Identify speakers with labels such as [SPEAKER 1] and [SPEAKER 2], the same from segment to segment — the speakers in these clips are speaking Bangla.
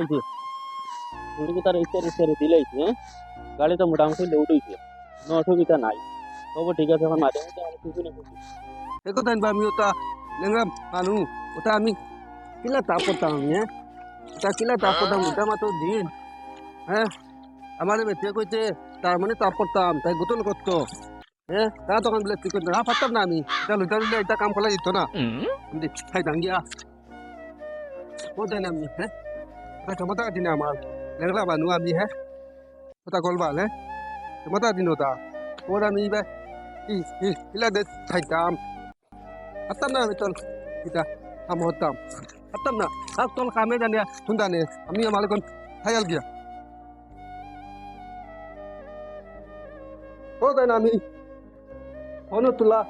[SPEAKER 1] আইছে পুলিকে তার ইচ্ছার ইচ্ছারে দিলাইছে হ্যাঁ গাড়ি তো মোটামুটি হইছে কোনো অসুবিধা নাই তবু ঠিক আছে এখন মাঝে মধ্যে আমি কিছু না কিছু
[SPEAKER 2] দেখো তাই আমি ওটা লেঙ্গা মানু ওটা আমি কিলা তাপ করতাম আমি হ্যাঁ ওটা কিলা তাপ করতাম ওটা মাত্র দিন হ্যাঁ আমার বেঁচে কইতে তার মানে তাপ করতাম তাই গোতল করতো হ্যাঁ তা তখন বলে তুই না পারতাম না আমি এটা লুটা লুটা এটা কাম করা যেত না খাই দাঙ্গিয়া ও দেন আমি হ্যাঁ ওটা ক্ষমতা দিন আমার লেঙ্গা মানু আমি হ্যাঁ ওটা করবা হ্যাঁ ক্ষমতা দিন ওটা ওর আমি এবার ইলা দে খাইতাম হাতাম না আমি তোর এটা কাম হতাম হাতাম না আর তোর কামে জানিয়া শুনতানে আমি আমার এখন খাইয়াল গিয়া ও তাই না আমি ফোনও তোলা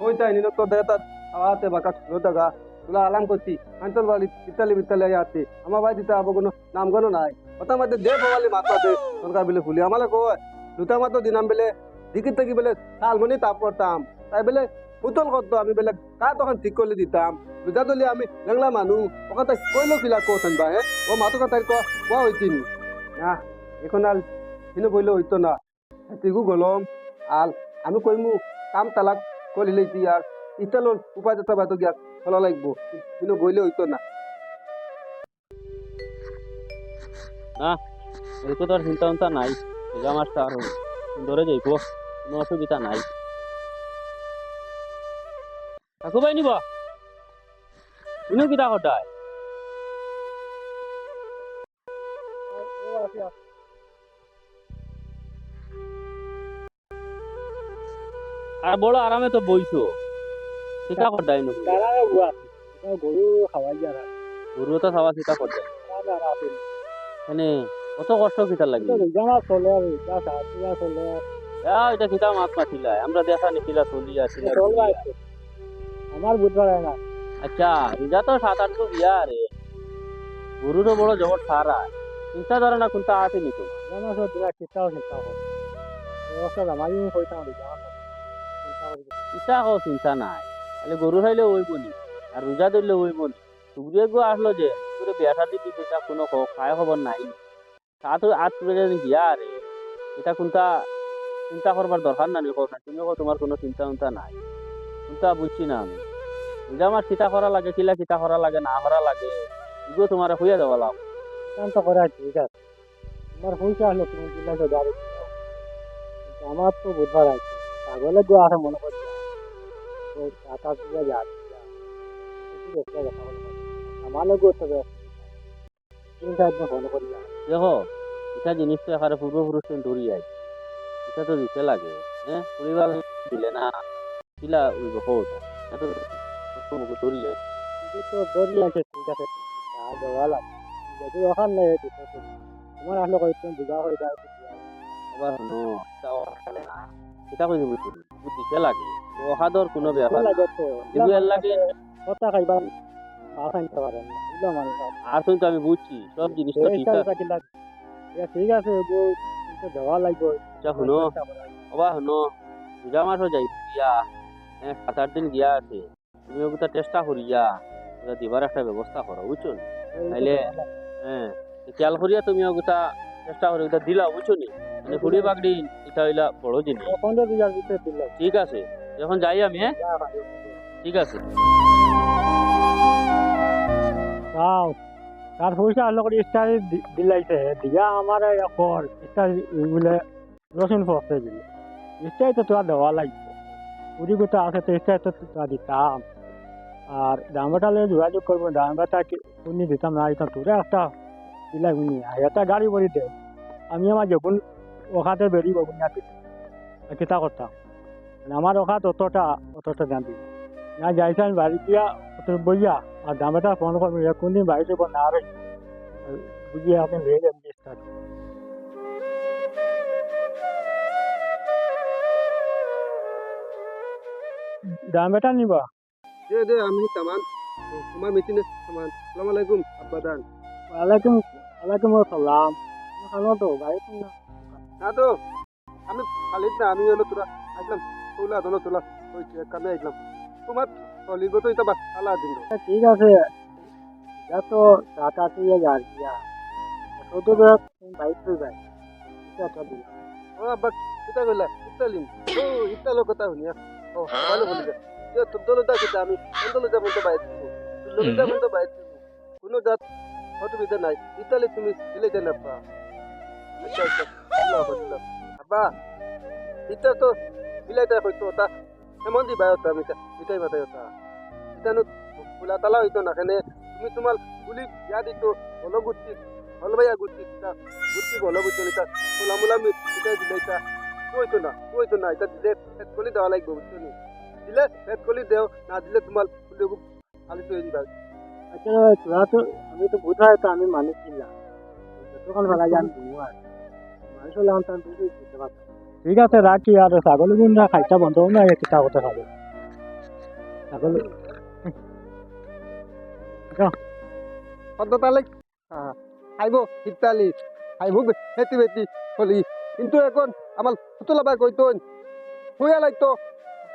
[SPEAKER 2] ওই তাই তোর দেখা আওয়াতে বাকা রোদাগা তোলা আলাম করছি। আঞ্চল বাড়ি ইতালি বিতালি আতে আমার বাড়ি দিতে আবো কোনো নাম কোনো নাই। ওটা মধ্যে দে বাবালি মাথা দে সরকার বিলে ফুলি আমালে কয়, দুটা মাত্র দিনাম বেলে দিকির থেকে বেলে শালমনি তাপ করতাম। তাই বেলে পুতল করতো, আমি বেলে কা তখন ঠিক করলে দিতাম। দুটা দলি আমি লেংলা মানুষ ওখান তাই কইলো কিলা কোথান বা হ্যাঁ ও মাতো তাই কোয়া হইতিনি না এখন আর হিনো বইলে হইতো না। তিগু গলম। আল, আমি কইমু কাম তালাক করিলে আর ইতালোর উপায় যেতে বাতো গিয়া ভালো লাগবো। কিন্তু বইলে হইতো না।
[SPEAKER 1] এইটো তোর চিন্তা চিন্তা নাই মাছটা আর সুন্দরে যাইব, কোনো অসুবিধা নাই। কাকু পাই নিব? ইনো কিতা সদায় আর বড় আরামে তো বইছো। কিতা সদায় নো
[SPEAKER 2] গরু খাওয়াই যা
[SPEAKER 1] গরু তো খাওয়া কিতা সদায় মানে কত কষ্ট কিতা লাগে।
[SPEAKER 2] জামা চলে আর যা সাথিয়া চলে
[SPEAKER 1] আ, এটা কিতা মাছ মাছিলা আমরা দেখা নিছিলা চলি আসিলা
[SPEAKER 2] আমার বুধবার না।
[SPEAKER 1] আচ্ছা এটা তো সাত বিয়া রে। গরুরও বড় জগৎ সারা। চিন্তা ধরে না কোনটা আছে নি তো।
[SPEAKER 2] জামা সব চিন্তাও চিন্তা ব্যবস্থা জামাই হইতাম
[SPEAKER 1] চিন্তা নাই। তাহলে গরু খাইলে ওই বনি আর রোজা ধরলে ওই বনি সুগ্রিয়ে গো আসলো যে তোরে শাদি দিতে এটা কোনো খায় খবর নাই তা তো আজ তুলে যেন বিয়া রে এটা কোনটা চিন্তা করবার দরকার না নিকো না তুমি তোমার কোনো চিন্তা চিন্তা নাই। চিন্তা বুঝছি না আমি। রোজা মাস কিতা করা লাগে, কিলা কিতা করা লাগে, না করা লাগে এগুলো তোমার হইয়া দেওয়া লাভ
[SPEAKER 2] চিন্তা করা ঠিক আছে। তোমার পয়সা হলো তুমি তো আমার তো বুধবার আছে। পাগলে গো আসে মনে করছি
[SPEAKER 1] দেখো এটা জিনিসটা এখানে পূর্বপুরুষ ধরি আই এটা তো দিতে লাগে হ্যাঁ? পরিবার দিলে না কিলা উইব হোক এটা তো ধরি আই
[SPEAKER 2] তো দড়ি আছে ঠিক আছে দেওয়া লাগে। যদি ওখান তোমার আসলে বুঝা হয়ে যায়
[SPEAKER 1] আবার এটা কই লাগে। তো অহাদর কোনো ব্যাপার না।
[SPEAKER 2] লাগে কথা খাইবা না খাইতে পারেন না।
[SPEAKER 1] আর তো আমি বুঝছি সব জিনিস তো ঠিক আছে
[SPEAKER 2] ঠিক আছে দেওয়া লাগবে।
[SPEAKER 1] আচ্ছা শুনো। অবা শুনো। পূজা মাসও যাই গিয়া। হ্যাঁ সাত আট দিন গিয়া আছে। তুমি ওগুলো চেষ্টা করিয়া ওটা দিবার একটা ব্যবস্থা করো বুঝছ? তাইলে হ্যাঁ খেয়াল করিয়া তুমি ওগুলা চেষ্টা করে ওটা দিলা বুঝছ নি? মানে কুড়ি বাগড়ি এটা হইলা বড় জিনিস। ঠিক আছে। এখন যাই আমি হ্যাঁ? ঠিক আছে।
[SPEAKER 2] তাও তার পয়সা আলো করে স্টার দিলাইছে। দিয়া আমার এখন স্টার বলে রসুন ফসে দিলে স্টার তো তোরা দেওয়া লাগবে। কুড়ি গোটা আছে তো স্টার তো তোরা দিতাম। আর দামটালে যোগাযোগ করব দামটা শুনি দিতাম না দিতাম তোরা একটা দিলাই উনি একটা গাড়ি বলি দে আমি আমার যখন ওখাতে বেরিয়ে বগুনিয়াতে কিতা করতাম? মানে আমার ওখাত অতটা অতটা দাম দিই না যাইছে আমি বাড়ি দিয়া অত বইয়া আর দামটা ফোন করব কোনদিন বাড়ি যাব না রে বুঝিয়ে আপনি নিয়ে যাবেন স্টার্ট দামটা নিবা।
[SPEAKER 3] দে দে আমি সামান। তোমার মিটিনে সামান। সালাম আলাইকুম আব্বাদান
[SPEAKER 2] ওয়ালাইকুম ওয়ালাইকুম আসসালাম। খানো তো না?
[SPEAKER 3] না তো আমি খালিদ না আমি হলো তোরা আসলাম। তোলা ধরো তোলা ওই কামে আসলাম তোমার চলিব তো এটা আলা দিন।
[SPEAKER 2] ঠিক আছে। যা তো টাটা তুই যার দিয়া বেলা বাইক হয়ে যায় এটা দিলাম
[SPEAKER 3] ও আব্বা কিতা কইলা ইতালিন ও ইতালো কথা শুনিয়া। ও ভালো বলি যা। যে দলটা কিতা আমি তোর দলটা মতো বাইরে তোর দলটা মতো বাইরে কোনো জাত অসুবিধা নাই। ইতালি তুমি দিলে দেন আব্বা আচ্ছা। আচ্ছা আব্বা তো বিলাইতে হয়তো ওটা এমন দিবা ওটা আমি এটাই মাথায় ওটা ইতানো খোলা তালা হইতো না, কেনে তুমি তোমার গুলি ইয়া দিত হলো গুটি হলো ভাইয়া গুটি গুটি হলো বুঝছ এটা খোলা মোলা এটা দিলে এটা কইতো না কইতো না এটা দিলে ফেট কলি দেওয়া লাগবে বুঝছ নি দিলে ফেট কলি দেও, না দিলে তোমার ফুলে খালি তৈরি দিবা
[SPEAKER 2] আচ্ছা তোরা তো, আমি তো বোঝাই তো, আমি মানুষ ছিলাম। যতক্ষণ বেলা জান ঘুমার মানুষ হলে আমার তুমি বুঝতে পারতাম। ঠিক আছে রাখি আর ছাগল গুন্ডা খাইটা বন্ধ না একটা কথা খাবে। ছাগল
[SPEAKER 3] পদ্ম তালে? খাইব শীতালি খাইব হেতি বেতি কলি কিন্তু এখন আমার পুতলা বাই কইতো হুইয়া লাগতো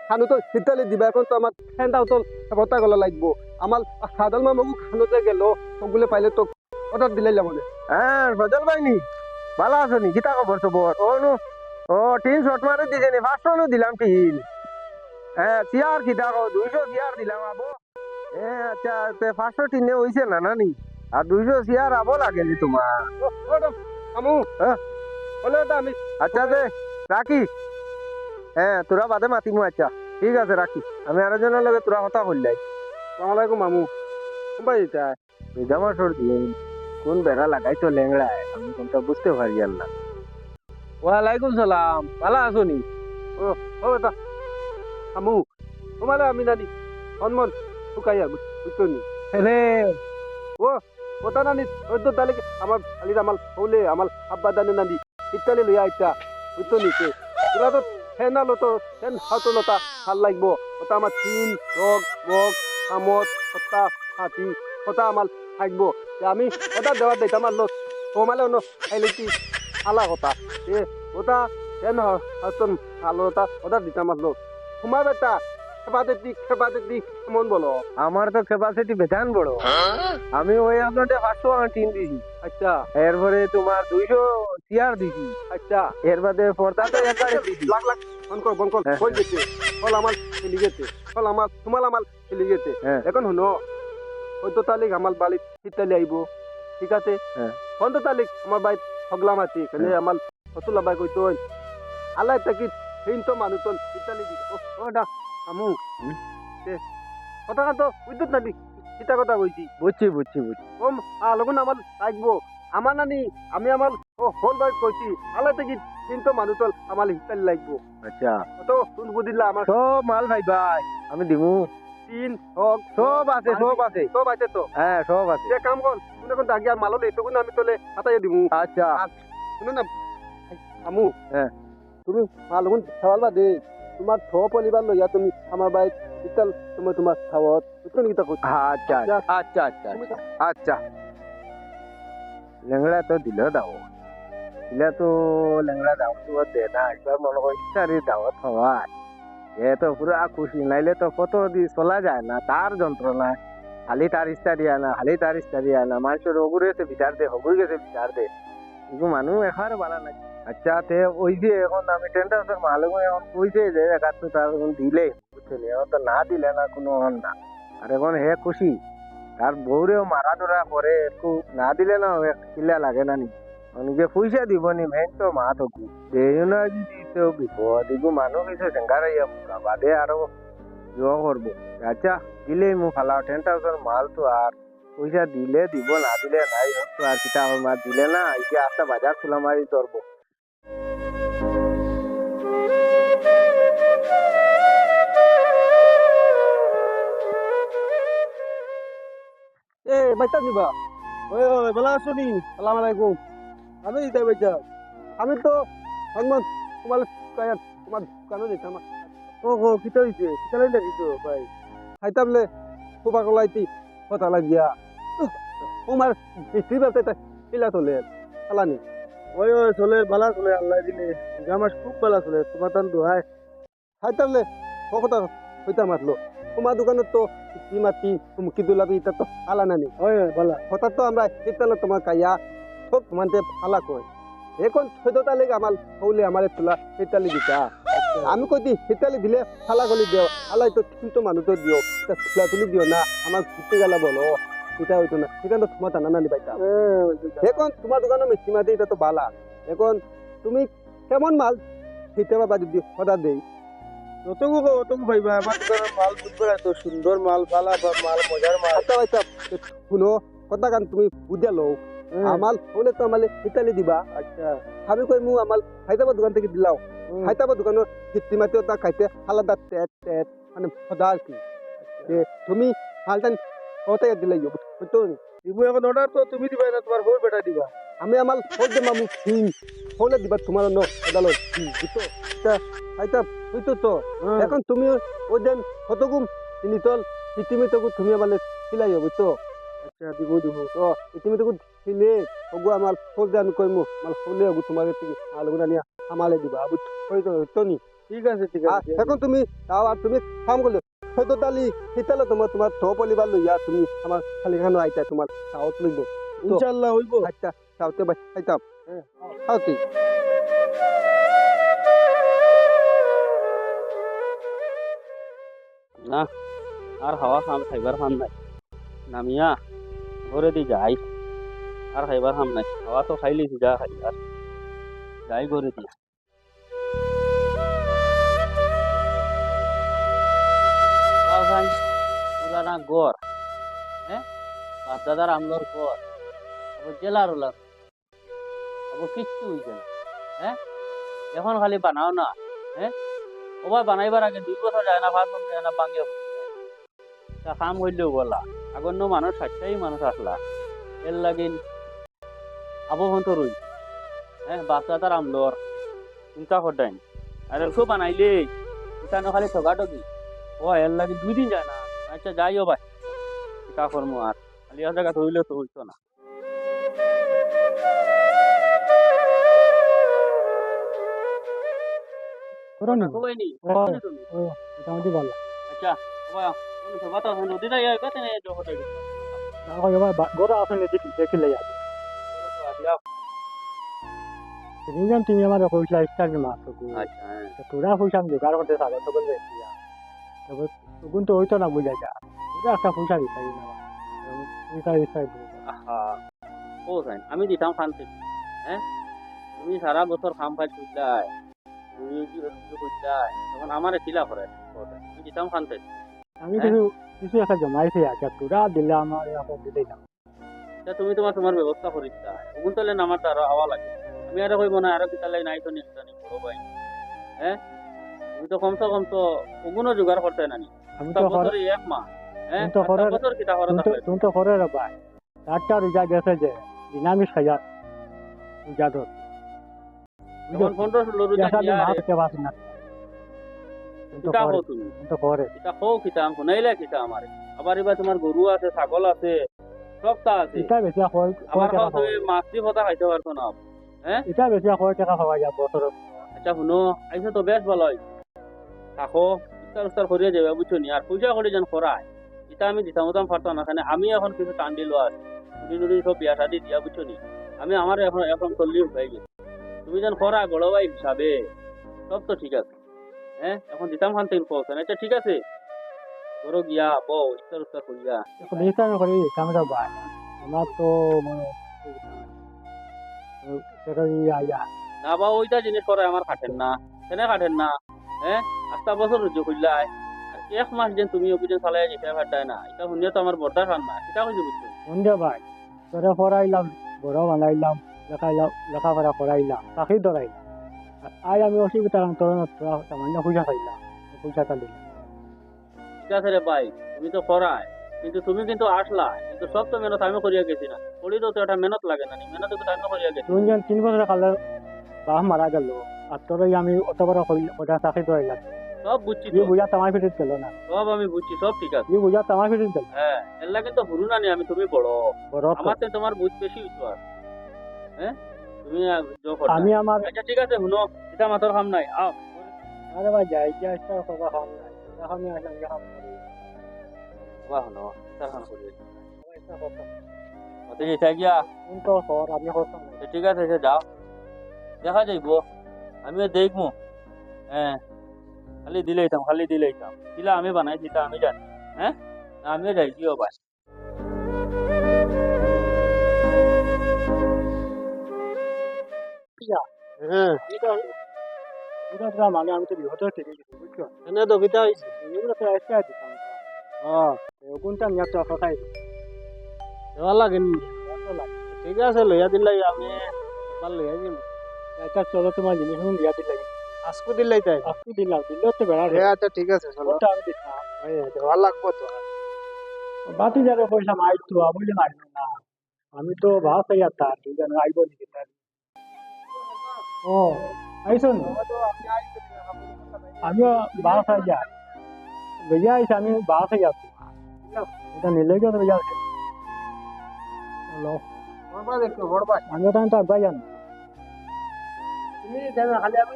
[SPEAKER 3] খানো তো শীতালি দিবা এখন তো আমার ঠান্ডা উতল বতা গলা লাগবো। আমার সাদল মামাকু খানোতে গেল সবগুলো পাইলে তো অর্ডার দিলাই মানে
[SPEAKER 4] হ্যাঁ সজল ভাইনি ভালো আছো নি? কিতা খবর সবর ও নু ও টিন শট মারে দিছে নি পাঁচশো দিলাম টিন হ্যাঁ চেয়ার কো দুইশো চেয়ার দিলাম আবো। এ আচ্ছা তে পাঁচশো টিনে হইছে না নানি আর দুইশো চেয়ার আবো লাগে নি তোমার
[SPEAKER 3] আমু
[SPEAKER 4] হ্যাঁ।
[SPEAKER 3] আমি
[SPEAKER 4] আচ্ছা দে রাখি হ্যাঁ তোরা বাদে মাতিমু আচ্ছা। ঠিক আছে রাখি আমি আরেকজনের লগে তোরা কথা বললাই
[SPEAKER 3] সালামালাইকুম মামু কোনবাই এটা
[SPEAKER 4] জামা সর দিন। কোন বেড়া লাগাইছো লেংড়ায় আমি কোনটা বুঝতে পারি আর না ওয়ালাইকুম সালাম। ভালো আছো নি?
[SPEAKER 3] ও ও এটা আমু তোমার আমি নানি হনমন শুকাইয়া বুঝতো নি
[SPEAKER 4] রে
[SPEAKER 3] ওটা নানি ওই তো তাহলে আমার খালি আমার হলে আমার আব্বা দানে নানি ইত্যাদি লইয়া আইতা বুঝতো নি তোরা তো ফেন আলো তো ফেন হাতো লতা ভালো লাগবো। ওটা আমার চিন রগ বগ আমত সত্তা হাতি ওটা আমার থাকব। আমি ওটা দেওয়া দিতে আমার লোক। কমালে অন্য খাইলে কি আলা কথা। এ ওটা ফেন হাতন ভালো ওটা ওটা দিতে আমার লোক তোমার বেটা খেপাতে দিক এমন বলো?
[SPEAKER 4] আমার তো ক্যাপাসিটি বেজান বড়। আমি ওই আপনাদের পাঁচশো টিন দিছি।
[SPEAKER 3] আচ্ছা।
[SPEAKER 4] এরপরে তোমার দুইশো চেয়ার দিছি।
[SPEAKER 3] আচ্ছা।
[SPEAKER 4] এর বাদে পর্দা তো একবারে দিছি।
[SPEAKER 3] লাখ লাখ ফোন কর ফোন কর।
[SPEAKER 4] হ্যাঁ।
[SPEAKER 3] কই গেছে? ফল আমার খেলি গেছে। ফল আমার তোমার আমার খেলি গেছে।
[SPEAKER 4] হ্যাঁ।
[SPEAKER 3] এখন শুনো চোদ্দ তারিখ আমার বাড়িত শীতালি আইব। ঠিক আছে?
[SPEAKER 4] হ্যাঁ।
[SPEAKER 3] পনেরো তারিখ আমার বাড়িত হগলাম আছে এখানে আমার ফতুলা বাই কইতো আল্লাহ তাকি হিন তো মানুষ তো শীতালি দি ওটা আমু। দে কথা তো বিদ্যুৎ নাদি কিতা কথা কইছি
[SPEAKER 4] বুঝছি বুঝছি বুঝছি।
[SPEAKER 3] ওম আলগুন আমার লাগবো। আমার নানি আমি আমার হোল বাই কইছি আল্লাহ তাকি হিন তো মানুষ তো আমার শীতালি লাগবো।
[SPEAKER 4] আচ্ছা।
[SPEAKER 3] কত শুন বুঝিলা আমার
[SPEAKER 4] সব মাল ভাই ভাই আমি দিমু।
[SPEAKER 3] তিন হক
[SPEAKER 4] সব আছে সব আছে।
[SPEAKER 3] সব আছে তো।
[SPEAKER 4] হ্যাঁ সব আছে।
[SPEAKER 3] কাম কর তুমি তোলে হাতাই দিমু।
[SPEAKER 4] আচ্ছা।
[SPEAKER 3] না আমু।
[SPEAKER 4] হ্যাঁ।
[SPEAKER 3] তুমি মালগুন খাওয়ালবা দে তোমার থ পলিবার লইয়া তুমি আমার ইতাল তুমি তোমার খাওয়াত নি কিতা
[SPEAKER 4] আচ্ছা আচ্ছা। আচ্ছা
[SPEAKER 3] তুমি
[SPEAKER 4] আচ্ছা। লেংড়া তো দিল দাও। দিলে তো লেংড়া দাওয়াত তো দে না এবার মনে হয় ইচ্ছারি দাওয়াত হওয়ায় এ তো পুরা খুশি নাইলে তো কত দি চলা যায় না তার যন্ত্রণা খালি তার ইস্তারি আনা খালি তার ইস্তারি আনা মানুষের অগুর গেছে বিচার দে হগুর গেছে বিচার দে। কিন্তু মানুষ এখানে বালা নাই। আচ্ছা তে, ওই যে এখন আমি টেন হাউসের মালুম এখন কইছে যে একাত তো তার দিলে। বুঝছেন এখন তো না দিলে না, কোনো হন না। আর এখন হে খুশি আর বউরেও মারা ধরা করে একটু না দিলে না কিলা লাগে না নি। নিজে পয়সা দিব নি মেন তো মা তো দেয় না যদি তো বিপদ। এগু মানুষ কিছু সেঙ্গারাইয়া মুখা বাদে আরও ইয়ে করব আচ্ছা। দিলেই মু ফালাও টেন থাউজেন্ড মাল তো আর পয়সা দিলে দিব না দিলে নাই তো আর কিতা হবে মা দিলে না ইকে আস্তে বাজার খোলা মারি ধরবো
[SPEAKER 3] এ বাইতা দিবা ওই ওই বলা আছো নি সালাম আলাইকুম আমি দিতে বাইতা আমি তো হনুমান তোমার তোমার দোকানে দিতাম ও ও কিতা হইছে কিতা দিছো ভাই খাইতাবলে খুবা কলাইতি কথা লাগিয়া তোমার স্ত্রী ব্যবসা কিলা চলে খালানি। ওই ওই চলে বালা চলে আল্লাহ দিলে আমার খুব বালা চলে তোমার তান দোহাই। খাইতাবলে ও কথা হইতা মাতলো। তোমার দোকানত তো কি মাতি মুখি দুলাবি এটা তো আলা নানি। ওই বলা। হঠাৎ তো আমরা ইতালে তোমার কাইয়া সব মানতে ফালা কয়। এখন চোদ্দটা লেগে আমার হলে আমার তোলা হিতালি দিতা। আমি কই দি হিতালি দিলে ফালা গলি দিও আলাই তো কিন্তু মানুষ তো দিও তা তুলি দিও না আমার ঘুরতে গেলা বলো। এটা হইতো না সেখানে তো তোমার টানা নানি পাইতা এখন তোমার দোকানে মিষ্টি মাটি এটা তো বালা। এখন তুমি কেমন মাল? হিতে বা যদি অর্ডার দেই।
[SPEAKER 2] যতগু অতগু ভাইবা আমার দোকানের মাল বুঝবে এত সুন্দর মাল ভালা বা মাল মজার মাল।
[SPEAKER 3] আচ্ছা আচ্ছা শুনো কথা কান তুমি বুঝে লও। আমার হলে তো আমার ইতালি দিবা
[SPEAKER 2] আচ্ছা।
[SPEAKER 3] আমি কই মু আমার হায়দ্রাবাদ দোকান থেকে দিলাও। হায়দ্রাবাদ দোকানের ভিত্তি মাটি ওটা খাইতে আলাদা টেট টেট মানে সদা আর কি। যে তুমি হালটান ওটাই দিলে বুঝতো
[SPEAKER 2] ইবু এখন অর্ডার তো তুমি দিবা না তোমার বউ বেটা দিবা।
[SPEAKER 3] আমি আমার হল যে মামু হিং হলে দিবা তোমার ন আদালত বুঝতো? আচ্ছা হইতো তো? এখন তুমি ওই দেন কতগুম তিনিতল ইতিমিতকু তুমি আমার সিলাই বুঝতো?
[SPEAKER 2] আচ্ছা দিব দিব।
[SPEAKER 3] তো ইতিমিতকু ছিলে ওগু আমার আমি কইমু আমার ফোলে ওগু তোমার থেকে আলগুনা নিয়ে আমালে দিবা বুঝতো হইতো হইতো নি
[SPEAKER 2] ঠিক আছে ঠিক আছে
[SPEAKER 3] এখন তুমি তাও আর তুমি কাম করলে হয়তো তালি শীতালে তোমার তোমার থ পলিবার লইয়া তুমি আমার খালি খানো আইতা তোমার সাউথ লইব
[SPEAKER 2] ইনশাআল্লাহ হইব
[SPEAKER 3] আচ্ছা সাউথে বাই আইতাম হ্যাঁ সাউথে
[SPEAKER 1] না আর হাওয়া খাম খাইবার খাম নাই নামিয়া ঘরে দি যাই আর খাইবার খাম নাই। হাওয়া তো খাইলি যা খাই আর যাই ঘরে দি তাও পুরানা গড় হ্যাঁ বাপদাদার আমলোর গড়। আবার জেলার ওলার। আবার কিচ্ছু হইছে না হ্যাঁ এখন খালি বানাও না হ্যাঁ ওবার বানাইবার আগে দুই বছর যায় না বছর যায় না, বাঙ্গে তা কাম হইলেও বলা আগন্য মানুষ, সাতটাই মানুষ আসলা। এর লাগিন রই। হ্যাঁ বাচ্চা তার আমলোর চিন্তা করতেন আর একশো বানাইলে। না খালি ঠকাটকি ও এর লাগে দুই দিন যায় না। আচ্ছা যাইও ভাই চিন্তা করব আর খালি জায়গা হইলে তো হইতো না।
[SPEAKER 2] করো না?
[SPEAKER 1] সবাই নি?
[SPEAKER 2] মোটামুটি ভালো।
[SPEAKER 1] আচ্ছা সবাই
[SPEAKER 2] দেখো গরু তুমি আমার কইছিলা স্টার মাছ
[SPEAKER 1] আচ্ছা
[SPEAKER 2] তোরা পয়সা আমি জোগাড় করতে সাগর তো করবে তবে তখন তো হইতো না যা একটা পয়সা না
[SPEAKER 1] ও সাইন আমি দিতাম হ্যাঁ তুমি সারা বছর খাম খাই খুঁজলাই খুঁজলাই তখন আমার কিলা করে আমি দিতাম
[SPEAKER 2] কিছু কিছু একটা জমাইছি আচ্ছা দিলে আমার
[SPEAKER 1] তুমি তোমার তোমার ব্যবস্থা করিস ওগুন তাহলে আমার তো আরও হাওয়া লাগে আমি আরও কইব না আরও কিতালে নাই তো নিশ্চয় বড় ভাই হ্যাঁ? তুমি তো কমসে কম তো ওগুনও জোগাড় করতে নানি।
[SPEAKER 2] আমি তো
[SPEAKER 1] বছর এক মাস হ্যাঁ?
[SPEAKER 2] তো করে-
[SPEAKER 1] বছর কিতা করে
[SPEAKER 2] তুমি তো করে রে ভাই চারটা রোজা গেছে যে নিরামিষ খাইয়া রোজা ধর
[SPEAKER 1] তখন পনেরো ষোলো রোজা দিয়া
[SPEAKER 2] না।
[SPEAKER 1] কিতা হো তুমি?
[SPEAKER 2] তো করে
[SPEAKER 1] কিতা হো কিতা? আমি শুনাইলে কিতা আমার আবার এবার তোমার গরু আছে ছাগল আছে সব তা আছে।
[SPEAKER 2] হয়
[SPEAKER 1] খাও তুমি মাছ কথা খাইতে পারছ না?
[SPEAKER 2] এটা বেশি হয় টাকা পাওয়া যায় বছর
[SPEAKER 1] আচ্ছা শুনো আইসো তো বেশ ভালো থাকো ইস্তার উস্তার করিয়ে যাবে বুঝছ নি? আর পয়সা করে যেন করায় এটা আমি দিতাম পারতাম না আমি এখন কিছু টান দিল আর নুড়ি নুড়ি সব বিয়া শাদি দিয়া বুঝছ নি? আমি আমার এখন এখন চল্লিশ হয়ে গেছে তুমি যেন করা বড় ভাই হিসাবে সব তো ঠিক আছে। হ্যাঁ এখন দিতাম খান থেকে পৌঁছান আচ্ছা ঠিক আছে। ধরো গিয়া বউ ইস্তার উস্তার করিয়া
[SPEAKER 2] কারণে করি কামটা ভাই আমার তো মানে
[SPEAKER 1] না বা ওইটা জিনিস করে আমার খাটেন না। কেনে খাটেন না। হ্যাঁ আস্তা বছর রুজু আর এক মাস যেন তুমি অভিযান চালাই যেতে পারতাই না। এটা শুনিয়ে তো আমার বর্দা খান না। এটা হয়েছে বুঝছ?
[SPEAKER 2] সন্ধ্যে ভাই তোরা পড়াইলাম বড় বানাইলাম লেখাইলাম লেখাপড়া করাইলাম চাকরি ধরাইলাম। আজ আমি অসুবিধা কারণ তোর সামান্য পয়সা খাইলাম পয়সাটা দিলাম
[SPEAKER 1] ঠিক আছে রে ভাই তুমি তো করায় কিন্তু তুমি কিন্তু আসলা কিন্তু সব তো মেহনত আমি করিয়া গেছি না করিলেও তো এটা মেহনত লাগে না মেহনত তো আমি করিয়া গেছি।
[SPEAKER 2] তুই যেন তিন বছর কালে বাপ মারা গেল আর তোরাই আমি অত বড় ওটা চাকরি ধরাইলাম
[SPEAKER 1] সব বুঝছি
[SPEAKER 2] ই
[SPEAKER 1] তো।
[SPEAKER 2] বুঝা তামার ফিটিত গেল না?
[SPEAKER 1] সব আমি বুঝছি সব ঠিক আছে।
[SPEAKER 2] ই বুঝা তামার ফিটিত গেল
[SPEAKER 1] হ্যাঁ এর লাগে তো হুরু না নি আমি তুমি বড়।
[SPEAKER 2] বড় তো।
[SPEAKER 1] আমার তো তোমার বুঝ বেশি হইতো আর হ্যাঁ? তুমি জো করো
[SPEAKER 2] আমি আমার
[SPEAKER 1] আচ্ছা ঠিক আছে শুনো এটা মাথার কাম নাই। আও
[SPEAKER 2] আরে ভাই যাই যে একটা কথা খাম না আমি আসলাম যে খাম
[SPEAKER 1] বাহ শুনো তার কাম করি
[SPEAKER 2] একটা কথা
[SPEAKER 1] তো এটা গিয়া
[SPEAKER 3] কিন্তু কর আমি করতাম
[SPEAKER 1] তো ঠিক আছে সে যাও দেখা যাইব আমিও দেখব হ্যাঁ খালি দিলেইতাম খালি দিলেইতাম কিলা আমি বানাইছি তা আমি জানি হ্যাঁ না আমিও যাই কি ভাই
[SPEAKER 3] হ্যাঁ
[SPEAKER 2] এটা এটা মানে আমি তো বিহত থেকে গেছি বুঝছ
[SPEAKER 3] এনে তো কিতা হইছে
[SPEAKER 2] এগুলো তো একটা দিতাম হ্যাঁ কোনটা নিয়ে তো কথাই
[SPEAKER 3] দেওয়া লাগে নি? ঠিক আছে লইয়া দিলাই আমি এবার লইয়া দিম
[SPEAKER 2] একটা চলো তোমার জিনিস দিয়া দিলে
[SPEAKER 3] আজকু দিলাই তাই
[SPEAKER 2] আজকে দিলাম দিলেও তো বেড়া রে
[SPEAKER 3] হ্যাঁ আচ্ছা ঠিক আছে চলো
[SPEAKER 2] ওটা আমি দিতাম
[SPEAKER 3] হ্যাঁ, দেওয়া লাগবো তো
[SPEAKER 2] বাতি যারে পয়সা মাইতো বুঝলে মাইতো না আমি তো ভাব চাই আর তার দুজন আইব নাকি তার ও আইসো না আমিও ভাব চাই যা ভैया আইসা আমি ভাব চাই আছি এটা নিলে গিয়ে তো ভैया হ্যালো।
[SPEAKER 3] বড়বা দেখো বড়বা
[SPEAKER 2] আমিও তো তার ভাই
[SPEAKER 3] তুমি দেবে খালি আমি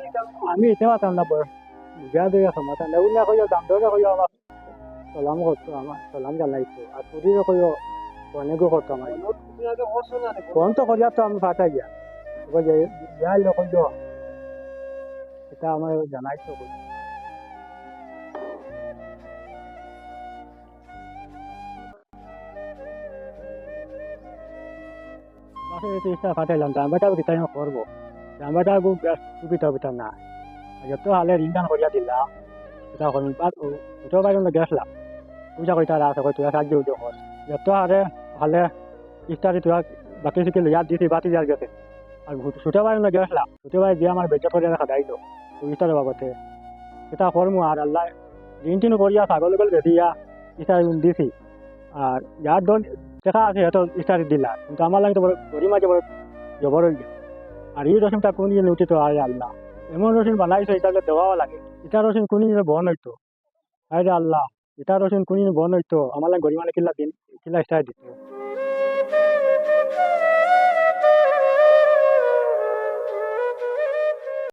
[SPEAKER 2] আমি এটা মাতাম না বড় বিয়া দিয়ে গেছো মাতা নেউলিয়া কইও দাম দরে কইও আমার। সালাম করতো আমার সালাম জানাইতো আর শরীরে কইও অনেকও করতো আমার
[SPEAKER 3] তুমি আগে বসো না
[SPEAKER 2] তো করিয়া তো আমি ফাটাই গিয়া এবার যে বিয়া ইলো কইও। এটা আমার জানাইতো কইও। এই চেষ্টা ফাটাইলাম দামবাটা কিতা করব দামবাটা সুবিধা সুবিধা না যত হালে রিটার্ন করিয়া দিলাম এটা বাদ ওটো বাইরে গেছলাম পূজা কইতা আছে কই তুই সাহায্য উদ্যোগ কর যত হারে হালে ইস্তারি তুই বাকি সিকে লইয়া দিছি বাতি যার গেছে আর ছোটো বাইরে গেছলাম ছোটো বাইরে যে আমার বেচা করে রাখা দায়িত্ব ইস্তারের বাবতে এটা করমু আর আল্লাহ দিন টিন করিয়া ছাগল গল বেচিয়া ইস্তারি দিছি আর যার দল দেখা আছে হয়তো ইস্তারি দিলা কিন্তু আমার লাগে তো বড় গরিমা যে বড় জবর হয়ে গেছে আর এই রসুনটা কোন দিন উঠিত আরে আল্লাহ এমন রসুন বানাইছো এটাকে দেওয়াও লাগে ইটা রসুন কোন দিন বন হইতো আরে আল্লাহ ইটা রসুন কোন দিন বন হইতো আমার লাগে গরিমানে কিল্লা দিন কিল্লা স্টার দিত